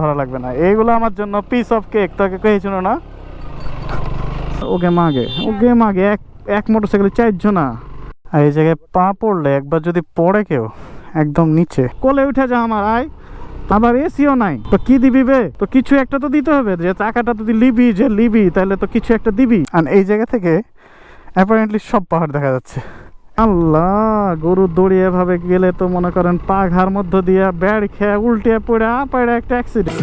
ধরা লাগবে না। এইগুলো আমার জন্য পিস অফ কেক তোকে কয়েছিল না? ওকে মাগে ওকে মাগে, এক এক মোটরসাইকেলে চারজন। আর এই জায়গায় পা পড়লে একবার যদি পড়ে কেউ, একদম নিচে। কোলে উঠে যা আমার, আয়। আবার এসিও নাই। তো কি দিবি বে? তো কিছু একটা তো দিতে হবে, যে টাকাটা যদি লিবি যে লিবি তাহলে তো কিছু একটা দিবি। আর এই জায়গা থেকে অ্যাপারেন্টলি সব পাহাড় দেখা যাচ্ছে। আল্লাহ, গরু দৌড়িয়ে ভাবে গেলে তো মনে করেন পা ঘার মধ্য দিয়ে ব্যাড খেয়ে উল্টে পড়ে পড়ে একটা অ্যাক্সিডেন্ট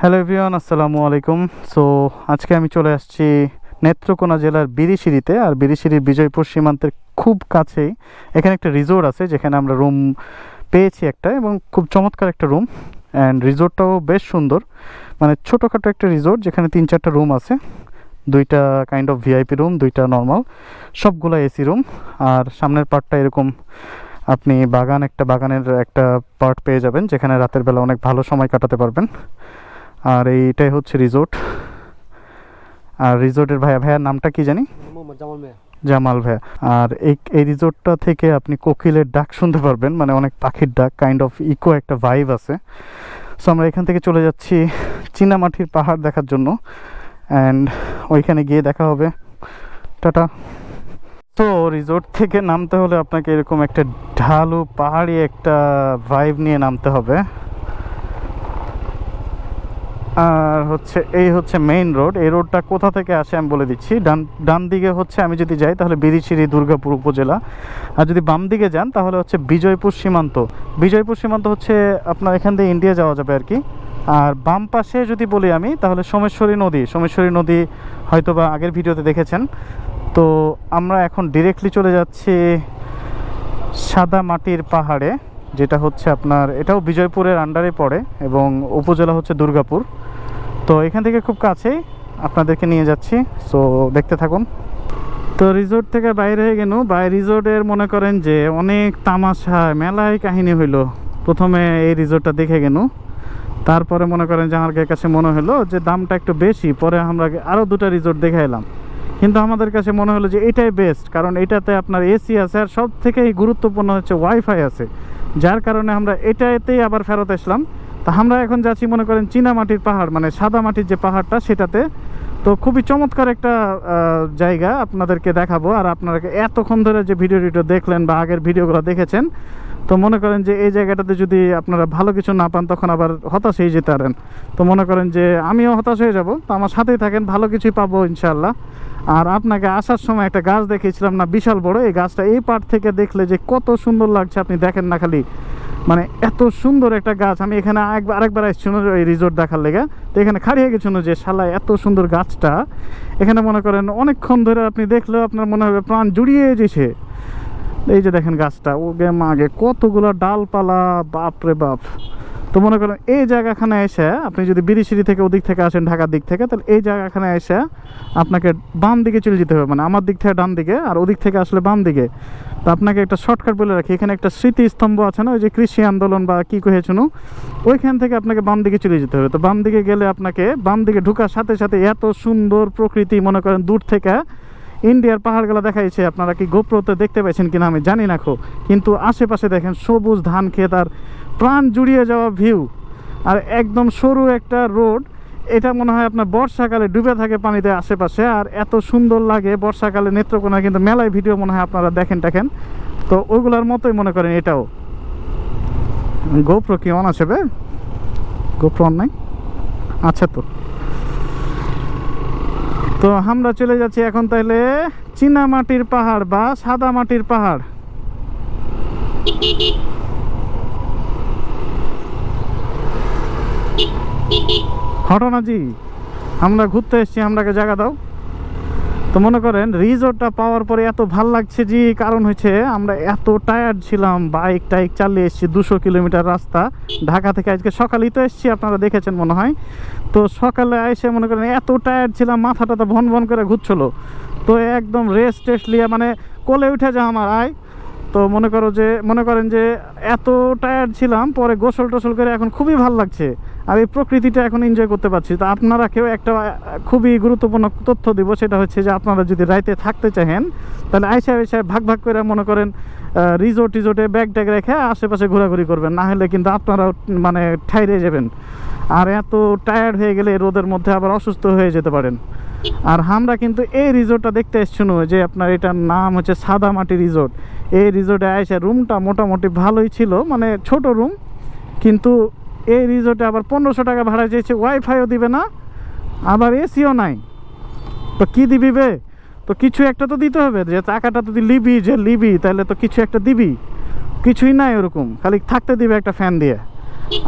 হ্যালো এভরিওয়ান আসসালামু আলাইকুম। সো আজকে আমি চলে আসছি নেত্রকোনা জেলার বিরিশিরিতে, আর বিরিশিরির বিজয়পুর সীমান্তের খুব কাছেই এখানে একটা রিসোর্ট আছে, যেখানে আমরা রুম পেয়েছি একটা, এবং খুব চমৎকার একটা রুম অ্যান্ড রিসোর্টটাও বেশ সুন্দর। মানে ছোটোখাটো একটা রিসোর্ট যেখানে তিন চারটা রুম আছে। দুইটা কাইন্ড অফ ভিআইপি রুম দুইটা নর্মাল সবগুলো এসি রুম আর সামনের পার্টটা এরকম আপনি বাগান, একটা বাগানের একটা পার্ট পেয়ে যাবেন, যেখানে রাতের বেলা অনেক ভালো সময় কাটাতে পারবেন। আর এইটাই হচ্ছে রিসোর্ট আর রিসোর্টের ভাইয়া, ভাইয়ার নামটা কি জানি? জামাল মিয়া। জামাল ভাইয়া। আর এই এই রিসোর্টটা থেকে আপনি কোকিলের ডাক শুনতে পারবেন মানে অনেক পাখির ডাক কাইন্ড অফ ইকো একটা ভাইব আছে। সো আমরা এখান থেকে চলে যাচ্ছি চীনামাটির পাহাড় দেখার জন্য। অ্যান্ড ওইখানে গিয়ে দেখা হবে। টাটা। তো রিসোর্ট থেকে নামতে হলে আপনাকে এরকম একটা ঢালু পাহাড়ি একটা ভাইব নিয়ে নামতে হবে। আর হচ্ছে, এই হচ্ছে মেইন রোড এই রোডটা কোথা থেকে আসে আমি বলে দিচ্ছি। ডান ডান দিকে হচ্ছে আমি যদি যাই, তাহলে বিরিশিরি দুর্গাপুর উপজেলা। আর যদি বাম দিকে যান, তাহলে হচ্ছে বিজয়পুর সীমান্ত। বিজয়পুর সীমান্ত হচ্ছে আপনার এখান থেকে ইন্ডিয়া যাওয়া যাবে আর কি। আর বাম পাশে যদি বলি আমি, তাহলে সোমেশ্বরী নদী। সোমেশ্বরী নদী হয়তো বা আগের ভিডিওতে দেখেছেন। তো আমরা এখন ডিরেক্টলি চলে যাচ্ছি সাদা মাটির পাহাড়ে। যেটা হচ্ছে আপনার, এটাও বিজয়পুরের আন্ডারে পড়ে এবং উপজেলা হচ্ছে দুর্গাপুর। তো এখান থেকে খুব কাছেই আপনাদেরকে নিয়ে যাচ্ছি। সো দেখতে থাকুন। তো রিসোর্ট থেকে বাইরে হয়ে গেল বাই রিসোর্টের মনে করেন যে অনেক তামাশা, মেলায় কাহিনী হইল। প্রথমে এই রিসোর্টটা দেখে গেল তারপরে মনে করেন যে আমার কাছে মনে হলো যে দামটা একটু বেশি, পরে আমরা আরও দুটো রিসোর্ট দেখে এলাম। কিন্তু আমাদের কাছে মনে হলো যে এটাই বেস্ট কারণ এটাতে আপনার এসি আছে আর সব থেকেই গুরুত্বপূর্ণ হচ্ছে ওয়াইফাই আছে। যার কারণে আমরা এটাতেই আবার ফেরত আসলাম। তা আমরা এখন যাচ্ছি, মনে করেন, চীনা মাটির পাহাড় মানে সাদা মাটির যে পাহাড়টা, সেটাতে। তো খুবই চমৎকার একটা জায়গা আপনাদেরকে দেখাবো। আর আপনারা এতক্ষণ ধরে যে ভিডিও টিডিও দেখলেন বা আগের ভিডিওগুলো দেখেছেন তো মনে করেন যে এই জায়গাটাতে যদি আপনারা ভালো কিছু না পান, তখন আবার হতাশ হয়ে যেতে পারেন। তো মনে করেন যে আমিও হতাশ হয়ে যাব। তো আমার সাথেই থাকেন, ভালো কিছুই পাবো ইনশাল্লাহ আর আপনাকে আসার সময় একটা গাছ দেখিয়েছিলাম না, বিশাল বড়। এই গাছটা এই পাট থেকে দেখলে যে কত সুন্দর লাগছে আপনি দেখেন না খালি। মানে এত সুন্দর একটা গাছ। আমি এখানে আরেকবার আরেকবার আসছি এই রিসোর্ট দেখার লেগে। তো এখানে খাড়িয়ে গেছিল যে শালা এত সুন্দর গাছটা। এখানে মনে করেন অনেকক্ষণ ধরে আপনি দেখলেও আপনার মনে হবে প্রাণ জুড়িয়ে যেছে এই যে দেখেন গাছটা, ওগে মাগে কতগুলো ডালপালা বাপ রে বাপ। তো মনে করেন এই জায়গাখানে এসে আপনি যদি বিরিশিরি থেকে ওদিক থেকে আসেন, ঢাকার দিক থেকে, তাহলে এই জায়গাখানে এসে আপনাকে বাম দিকে চলে যেতে হবে। মানে আমার দিক থেকে ডান দিকে আর ওদিক থেকে আসলে বাম দিকে। তো আপনাকে একটা শর্টকাট বলে রাখি। এখানে একটা স্মৃতিস্তম্ভ আছে না, ওই যে কৃষি আন্দোলন বা কী কহেছিল ওইখান থেকে আপনাকে বাম দিকে চলে যেতে হবে। তো বাম দিকে গেলে আপনাকে বাম দিকে ঢুকার সাথে সাথে এত সুন্দর প্রকৃতি মনে করেন দূর থেকে ইন্ডিয়ার পাহাড়গুলো দেখাইছে, আপনারা কি গোপ্রতে দেখতে পাচ্ছেন কিনা আমি জানি না খো। কিন্তু আশেপাশে দেখেন, সবুজ ধান ক্ষেত আর প্রাণ জুড়িয়ে যাওয়া ভিউ। আর একদম সরু একটা রোড, এটা মনে হয় আপনার বর্ষাকালে ডুবে থাকে পানিতে আশেপাশে, আর এত সুন্দর লাগে বর্ষাকালে নেত্রকোনা, কিন্তু মেলায় ভিডিও মনে হয় আপনারা দেখেন দেখেন তো ওইগুলোর মতোই মনে করেন এটাও। গোপ্র কি অন আছে বে? গোপ্র অন নাই? আচ্ছা তো। তো আমরা চলে যাচ্ছি এখন তাহলে চীনা মাটির পাহাড় বা সাদা মাটির পাহাড়। ঘটনা জি, আমরা ঘুরতে এসছি আমরাকে জায়গা দাও। তো মনে করেন রিজোর্টটা পাওয়ার পরে এত ভালো লাগছে যে কারণ হয়েছে আমরা এত টায়ার্ড ছিলাম। বাইক টাইক চালিয়ে এসেছি দুশো কিলোমিটার রাস্তা। ঢাকা থেকে আজকে সকালেই তো এসেছি, আপনারা দেখেছেন মনে হয়। তো সকালে এসে মনে করেন, এত টায়ার্ড ছিলাম, মাথাটা তো ভন ভন করে ঘুরছিল। তো একদম রেস্ট টেস্ট লিয়ে মানে কোলে উঠে যা আমার, আয়। তো মনে করো যে, মনে করেন যে এত টায়ার্ড ছিলাম, পরে গোসল টোসল করে এখন খুবই ভালো লাগছে। আর এই প্রকৃতিটা এখন এনজয় করতে পারছি। তো আপনারা কেউ একটা খুবই গুরুত্বপূর্ণ তথ্য দিব, সেটা হচ্ছে যে আপনারা যদি রাইতে থাকতে চাহেন, তাহলে আইসা আইসা ভাগ ভাগ করে মনে করেন রিজোর্ট টিজোর্টে ব্যাগ ট্যাগ রেখে আশেপাশে ঘোরাঘুরি করবেন। না হলে কিন্তু আপনারাও মানে ঠাইরে যাবেন। আর এত টায়ার্ড হয়ে গেলে রোদের মধ্যে আবার অসুস্থ হয়ে যেতে পারেন। আর আমরা কিন্তু এই রিজোর্টটা দেখতে এসেছিল যে আপনার এটার নাম হচ্ছে সাদামাটি রিসোর্ট এই রিসোর্টে আইসা রুমটা মোটামুটি ভালোই ছিল মানে ছোট রুম কিন্তু এই রিসোর্টে আবার পনেরোশো টাকা ভাড়া চেয়েছে ওয়াইফাইও দিবে না, আবার এসিও নাই। তো কী দিবি বে? তো কিছু একটা তো দিতে হবে, যে টাকাটা যদি লিবি যে লিবি তাহলে তো কিছু একটা দিবি। কিছুই নাই ওরকম, খালি থাকতে দিবে একটা ফ্যান দিয়ে।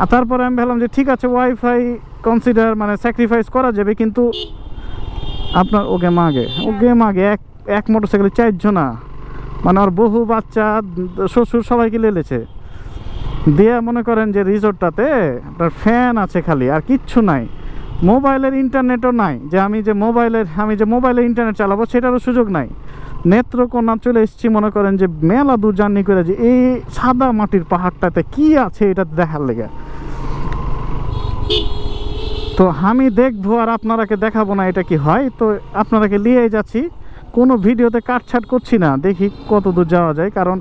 আর তারপরে আমি ভাবলাম যে ঠিক আছে ওয়াইফাই কনসিডার মানে স্যাক্রিফাইস করা যাবে, কিন্তু আপনার ওকে মাগে ওকে মাগে, এক এক মোটরসাইকেলে চারজনা। মানে ওর বহু বাচ্চা, শ্বশুর সবাইকে লেলেছে দিয়ে মনে করেন যে রিসোর্টটাতে আপনার ফ্যান আছে খালি, আর কিচ্ছু নাই। মোবাইলের ইন্টারনেটও নাই, যে আমি যে মোবাইলের, আমি যে মোবাইলে ইন্টারনেট চালাবো সেটারও সুযোগ নাই। নেত্রকোনা চলে এসেছি মনে করেন যে মেলা দূর জার্নি করে যে এই সাদা মাটির পাহাড়টাতে কি আছে এটা দেখার লেগে। তো আমি দেখব আর আপনারাকে দেখাবো না এটা কি হয়। তো আপনারাকে নিয়ে যাচ্ছি। কোনো ভিডিওতে কাটছাট করছি না। দেখি কত দূর যাওয়া যায়, কারণ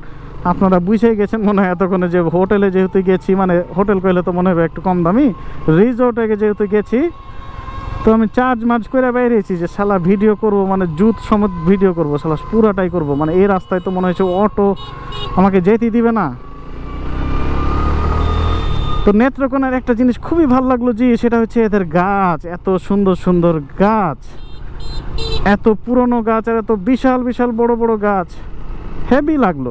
আপনারা বুঝেই গেছেন মনে হয় এতক্ষণে যে হোটেলে যেহেতু গেছি মানে হোটেল কইলে তো মনে হবে একটু কম দামি রিসোর্টে যেহেতু গেছি, তো আমি চার্জ মার্জ করে বেরিয়েছি যে শালা ভিডিও করব মানে জুত সমেত ভিডিও করব, শালা পুরাটাই করব। মানে এই রাস্তায় তো মনে হয়েছে অটো আমাকে যেতে দিবে না। তো নেত্রকোনার একটা জিনিস খুবই ভালো লাগল জি সেটা হচ্ছে এদের গাছ, এত সুন্দর সুন্দর গাছ। এত পুরনো গাছ আর এত বিশাল বিশাল বড় বড় গাছ। হেভি লাগল।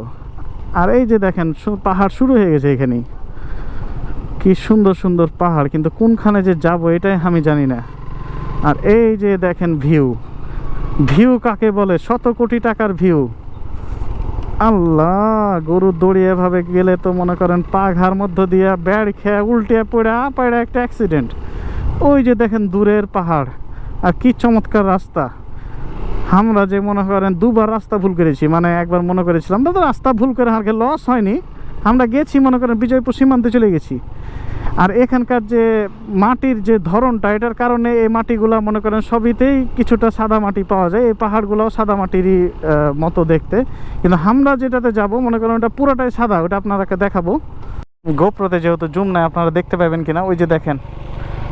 আর এই যে দেখেন পাহাড় শুরু হয়ে গেছে এখানেই। কি সুন্দর সুন্দর পাহাড়, কিন্তু কোনখানে যে যাব এটাই আমি জানি না। আর এই যে দেখেন ভিউ ভিউ কাকে বলে? শত কোটি টাকার ভিউ আল্লাহ, গরু দৌড়িয়ে এভাবে গেলে তো মনে করেন পা ঘার মধ্য দিয়ে ব্যাড় খেয়ে উল্টে পড়ে পড়ে একটা অ্যাক্সিডেন্ট ওই যে দেখেন দূরের পাহাড়। আর কি চমৎকার রাস্তা। আমরা যে মনে করেন দুবার রাস্তা ভুল করেছি মানে একবার মনে করেছিলাম, দাদা, রাস্তা ভুল করে আমাকে লস হয়নি, আমরা গেছি মনে করেন বিজয়পুর সীমান্তে চলে গেছি। আর এখানকার যে মাটির যে ধরনটা, এটার কারণে এই মাটিগুলা মনে করেন সবইতেই কিছুটা সাদা মাটি পাওয়া যায়, এই পাহাড়গুলোও সাদা মাটিরই মতো দেখতে। কিন্তু আমরা যেটাতে যাব, মনে করেন ওটা পুরোটাই সাদা, ওটা আপনারাকে দেখাবো। গোপ্রতে যেহেতু জুম নাই, আপনারা দেখতে পাবেন কিনা, ওই যে দেখেন,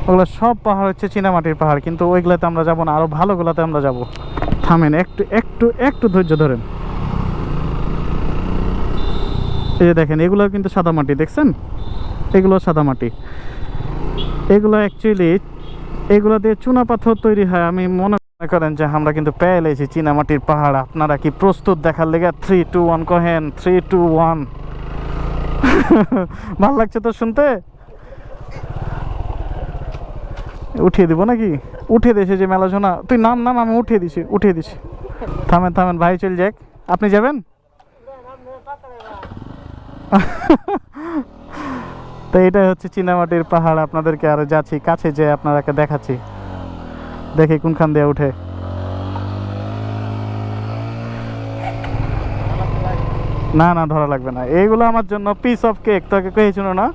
ওগুলো সব পাহাড় হচ্ছে চীনামাটির পাহাড়, কিন্তু ওইগুলোতে আমরা যাব না আরও ভালোগুলোতে আমরা যাব। থামেন, একটু একটু একটু ধৈর্য ধরেন। এই যে দেখেন এগুলো কিন্তু সাদা মাটি, দেখছেন? এগুলো সাদা মাটি। এগুলো অ্যাকচুয়ালি এগুলো দিয়ে চুনা পাথর তৈরি হয়। আমি মনে করেন যে আমরা কিন্তু পেয়ে লেছি চীনামাটির পাহাড়। আপনারা কি প্রস্তুত? দেখার লেগে থ্রি টু ওয়ান কহেন। থ্রি টু ওয়ান ভালো লাগছে তো শুনতে? উঠিয়ে দিব নাকি? উঠিয়ে দিয়েছে যে মেলা শোনা। তুই নাম নাম আমি উঠিয়ে দিছি উঠিয়ে দিছি। থামেন থামেন, ভাই চল যাক। আপনি যাবেন? তো এটাই হচ্ছে চীনামাটির পাহাড়, আপনাদেরকে আরও যাচ্ছি, কাছে যে আপনারাকে দেখাচ্ছি। দেখি কোনখান দিয়ে উঠে। না না, ধরা লাগবে না। এইগুলো আমার জন্য পিস অফ কেক তোকে কয়েছিল না?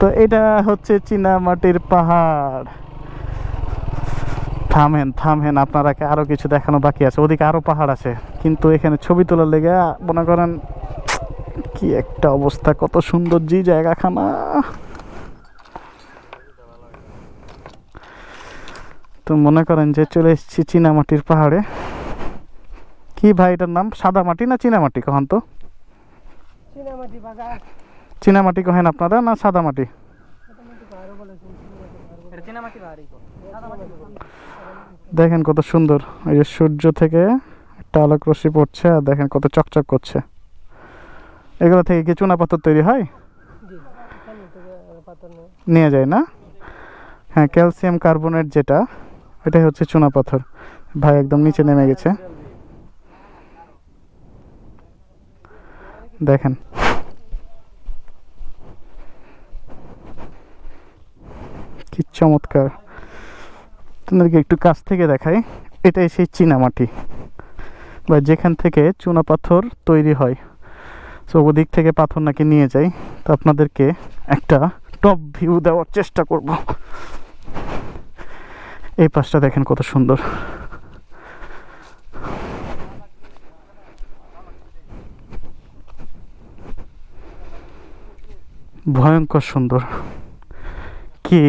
তো এটা হচ্ছে চীনামাটির পাহাড়। থামেন থামেন, আপনারাকে আরও কিছু দেখানো বাকি আছে। ওদিকে আরও পাহাড় আছে। কিন্তু এখানে ছবি তোলার লেগে মনে করেন, কি একটা অবস্থা, কত সুন্দর জি জায়গাখানা। তো মনে করেন যে চলে এসেছি চীনামাটির পাহাড়ে। কি ভাই এটার নাম? সাদা মাটি না চীনামাটি কখন তো? চীনামাটি চীনামাটি কহেন আপনারা না সাদা মাটি দেখেন কত সুন্দর। এই যে সূর্য থেকে একটা আলোক রশ্মি পড়ছে আর দেখেন কত চকচক করছে। এগুলো থেকে কি চুনা পাথর তৈরি হয়? নিয়ে যায় না? হ্যাঁ ক্যালসিয়াম কার্বনেট যেটা এটাই হচ্ছে চুনা পাথর। ভাই একদম নিচে নেমে গেছে। দেখেন কি চমৎকার। তোমাদেরকে একটু কাছ থেকে দেখাই। এটাই সেই চীনা মাটি বা যেখান থেকে চুনা পাথর তৈরি হয়। সো ওদিক থেকে পাথর নাকি নিয়ে যাই। তো আপনাদেরকে একটা টপ ভিউ দেওয়ার চেষ্টা করব। এই পাশটা দেখেন কত সুন্দর। ভয়ঙ্কর সুন্দর। কি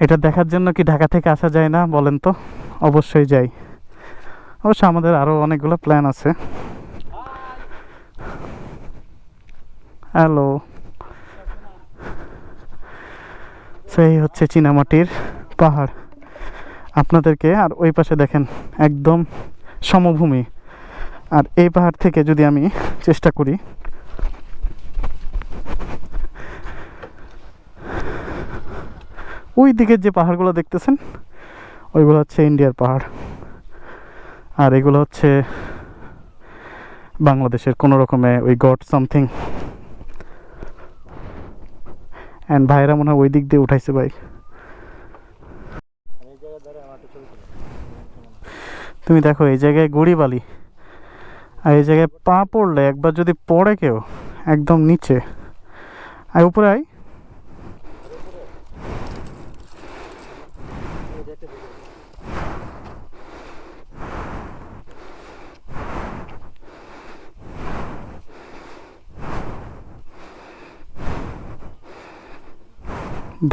এটা দেখার জন্য কি ঢাকা থেকে আসা যায় না বলেন তো? অবশ্যই যাই। অবশ্য আমাদের আরও অনেকগুলো প্ল্যান আছে। হ্যালো সেই হচ্ছে চীনামাটির পাহাড়। আপনাদেরকে আর ওই পাশে দেখেন, একদম সমভূমি। আর এই পাহাড় থেকে যদি আমি চেষ্টা করি ওই দিকের যে পাহাড়গুলো দেখতেছেন, ওইগুলো হচ্ছে ইন্ডিয়ার পাহাড়। আর এগুলো হচ্ছে বাংলাদেশের কোনো রকমে ওই গড সামথিং। অ্যান্ড ভাইরা মনে হয় ওই দিক দিয়ে উঠাইছে ভাই। তুমি দেখো, এই জায়গায় গুড়ি বালি আর এই জায়গায় পা পড়লে একবার যদি পড়ে কেউ, একদম নিচে। আর উপরে আয়।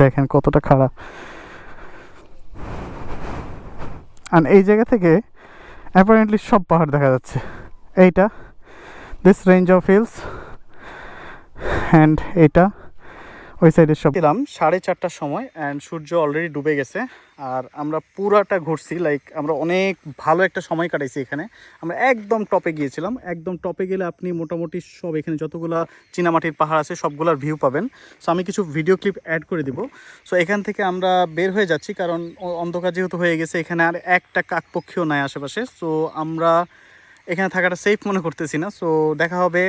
দেখেন কতটা খারাপ। আর এই জায়গা থেকে অ্যাপারেন্টলি সব পাহাড় দেখা যাচ্ছে। এইটা this range of hills and এইটা ওই সাইডে সব। ছিলাম সাড়ে চারটার সময় অ্যান্ড সূর্য অলরেডি ডুবে গেছে। আর আমরা পুরাটা ঘুরছি লাইক আমরা অনেক ভালো একটা সময় কাটাইছি এখানে। আমরা একদম টপে গিয়েছিলাম। একদম টপে গেলে আপনি মোটামুটি সব এখানে যতগুলা চীনামাটির পাহাড় আছে, সবগুলোর ভিউ পাবেন। সো আমি কিছু ভিডিও ক্লিপ অ্যাড করে দিব। সো এখান থেকে আমরা বের হয়ে যাচ্ছি, কারণ অন্ধকার যেহেতু হয়ে গেছে, এখানে আর একটা কাকপক্ষীও নাই আশেপাশে। সো আমরা এখানে থাকাটা সেফ মনে করতেছি না সো দেখা হবে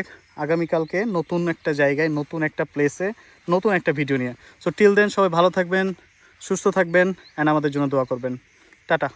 আগামীকালকে নতুন একটা জায়গায়, নতুন একটা প্লেসে নতুন একটা ভিডিও নিয়ে। সো টিল দেন সবাই ভালো থাকবেন, সুস্থ থাকবেন অ্যান্ড আমাদের জন্য দোয়া করবেন। টাটা।